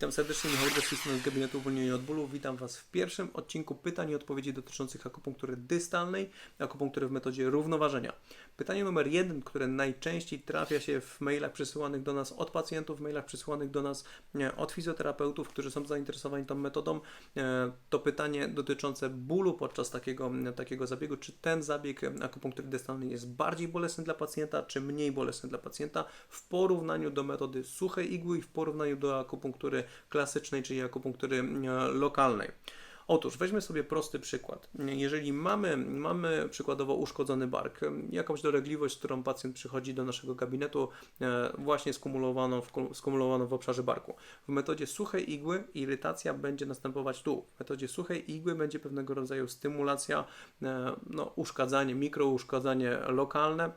Witam serdecznie, Michał Gostisty z Gabinetu Uwolnienia od Bólu. Witam Was w pierwszym odcinku pytań i odpowiedzi dotyczących akupunktury dystalnej, akupunktury w metodzie równoważenia. Pytanie numer jeden, które najczęściej trafia się w mailach przesyłanych do nas od pacjentów, w mailach przesyłanych do nas e, od fizjoterapeutów, którzy są zainteresowani tą metodą, e, to pytanie dotyczące bólu podczas takiego, takiego zabiegu. Czy ten zabieg akupunktury dystalnej jest bardziej bolesny dla pacjenta, czy mniej bolesny dla pacjenta w porównaniu do metody suchej igły i w porównaniu do akupunktury klasycznej, czyli akupunktury e, lokalnej. Otóż weźmy sobie prosty przykład. Jeżeli mamy, mamy przykładowo uszkodzony bark, jakąś dolegliwość, z którą pacjent przychodzi do naszego gabinetu, e, właśnie skumulowaną w, skumulowaną w obszarze barku. W metodzie suchej igły irytacja będzie następować tu. W metodzie suchej igły będzie pewnego rodzaju stymulacja, e, no, uszkadzanie, mikrouszkadzanie lokalne,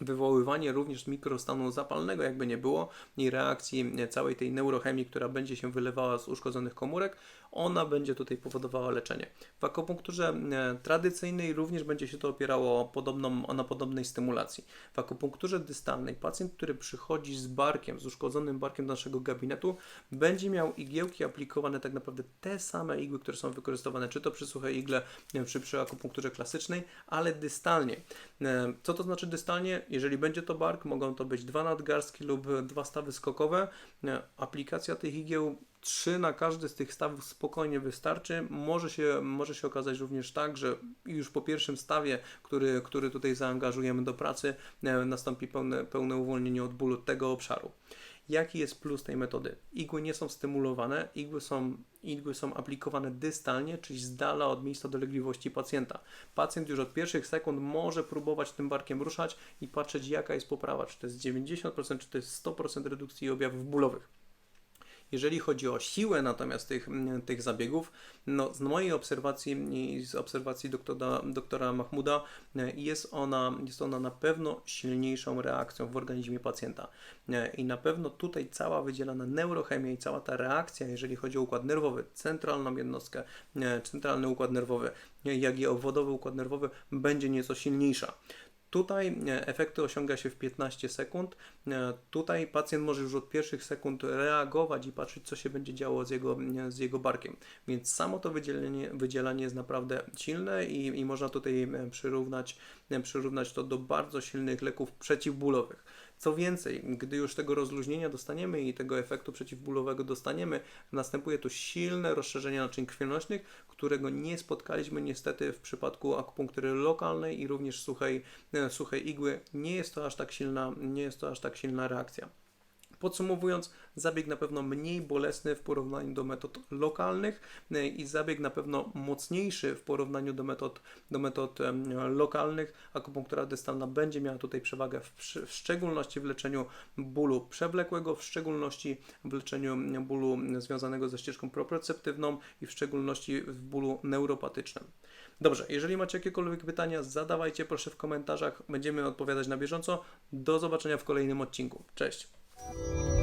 wywoływanie również mikrostanu zapalnego, jakby nie było, i reakcji całej tej neurochemii, która będzie się wylewała z uszkodzonych komórek, ona będzie tutaj powodowała leczenie. W akupunkturze e, tradycyjnej również będzie się to opierało podobną, na podobnej stymulacji. W akupunkturze dystalnej pacjent, który przychodzi z barkiem, z uszkodzonym barkiem do naszego gabinetu, będzie miał igiełki aplikowane tak naprawdę te same igły, które są wykorzystywane czy to przy suchej igle, czy przy akupunkturze klasycznej, ale dystalnie. E, co to znaczy dystalnie? Jeżeli będzie to bark, mogą to być dwa nadgarstki lub dwa stawy skokowe. E, aplikacja tych igieł 3 na każdy z tych stawów spokojnie wystarczy. Może się, może się okazać również tak, że już po pierwszym stawie, który, który tutaj zaangażujemy do pracy, e, nastąpi pełne, pełne uwolnienie od bólu tego obszaru. Jaki jest plus tej metody? Igły nie są stymulowane, igły są, igły są aplikowane dystalnie, czyli z dala od miejsca dolegliwości pacjenta. Pacjent już od pierwszych sekund może próbować tym barkiem ruszać i patrzeć, jaka jest poprawa, czy to jest 90%, czy to jest 100% redukcji objawów bólowych. Jeżeli chodzi o siłę natomiast tych, mm, tych zabiegów, no z mojej obserwacji i z obserwacji doktora, doktora Mahmuda e, jest ona, jest ona na pewno silniejszą reakcją w organizmie pacjenta. E, I na pewno tutaj cała wydzielana neurochemia i cała ta reakcja, jeżeli chodzi o układ nerwowy, centralną jednostkę, e, centralny układ nerwowy, jak i obwodowy układ nerwowy, będzie nieco silniejsza. Tutaj e, efekty osiąga się w 15 sekund. E, tutaj pacjent może już od pierwszych sekund reagować i patrzeć, co się będzie działo z jego, e, z jego barkiem. Więc samo to wydzielenie, wydzielanie jest naprawdę silne i, i można tutaj przyrównać, przyrównać to do bardzo silnych leków przeciwbólowych. Co więcej, gdy już tego rozluźnienia dostaniemy i tego efektu przeciwbólowego dostaniemy, następuje tu silne rozszerzenie naczyń krwionośnych, którego nie spotkaliśmy niestety w przypadku akupunktury lokalnej i również suchej, e, suchej igły. Nie jest to aż tak silna, nie jest to aż tak silna reakcja. Podsumowując, zabieg na pewno mniej bolesny w porównaniu do metod lokalnych e, i zabieg na pewno mocniejszy w porównaniu do metod, do metod lokalnych. Akupunktura dystalna będzie miała tutaj przewagę w, w szczególności w leczeniu bólu przewlekłego, w szczególności w leczeniu bólu związanego ze ścieżką proprioceptywną i w szczególności w bólu neuropatycznym. Dobrze, jeżeli macie jakiekolwiek pytania, zadawajcie proszę w komentarzach. Będziemy odpowiadać na bieżąco. Do zobaczenia w kolejnym odcinku. Cześć! Música